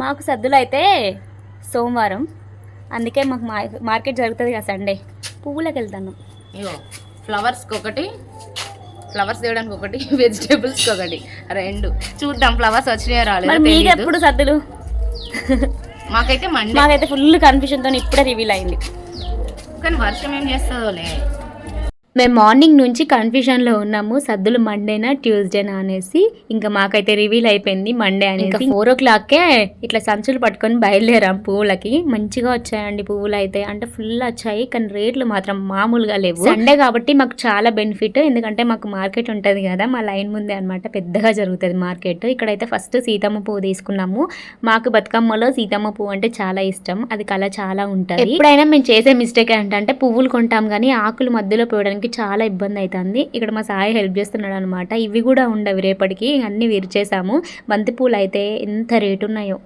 మాకు సద్దులు అయితే సోమవారం. అందుకే మాకు మార్కెట్ జరుగుతుంది కదా సండే. పువ్వులకు వెళ్తాను ఇగో ఫ్లవర్స్కి ఒకటి ఫ్లవర్స్ తేయడానికి ఒకటి వెజిటేబుల్స్కి ఒకటి రెండు. చూద్దాం ఫ్లవర్స్ వచ్చినాయో రాలేదు మీకు. ఎప్పుడు సద్దులు? మాకైతే మండే. మాకైతే ఫుల్ కన్ఫ్యూజన్తో ఇప్పుడే రివీల్ అయింది. కానీ వర్షం ఏం చేస్తుందోలే. మేము మార్నింగ్ నుంచి కన్ఫ్యూజన్లో ఉన్నాము. సద్దులు మండేనా ట్యూస్డేనా అనేసి ఇంకా మాకైతే రివీల్ అయిపోయింది మండే అనేసి. ఫోర్ ఓ క్లాక్కే ఇట్లా సంచులు పట్టుకొని బయలుదేరాం పువ్వులకి. మంచిగా వచ్చాయండి పువ్వులు అయితే అంటే ఫుల్ వచ్చాయి. కానీ రేట్లు మాత్రం మామూలుగా లేవు. సండే కాబట్టి మాకు చాలా బెనిఫిట్. ఎందుకంటే మాకు మార్కెట్ ఉంటుంది కదా. మా లైన్ ముందే అనమాట పెద్దగా జరుగుతుంది మార్కెట్. ఇక్కడైతే ఫస్ట్ సీతమ్మ పువ్వు తీసుకున్నాము. మాకు బతుకమ్మలో సీతమ్మ పువ్వు అంటే చాలా ఇష్టం. అది కళ చాలా ఉంటుంది. ఎప్పుడైనా మేము చేసే మిస్టేక్ ఏంటంటే పువ్వులు కొంటాం కానీ ఆకులు మధ్యలో పోయడానికి చాలా ఇబ్బంది అవుతుంది ఇక్కడ మా సాయి హెల్ప్ చేస్తున్నాడు అనమాట ఇవి కూడా ఉండవు రేపటికి అన్ని విరిచేసాము. బంతిపూలు అయితే ఎంత రేటు ఉన్నాయో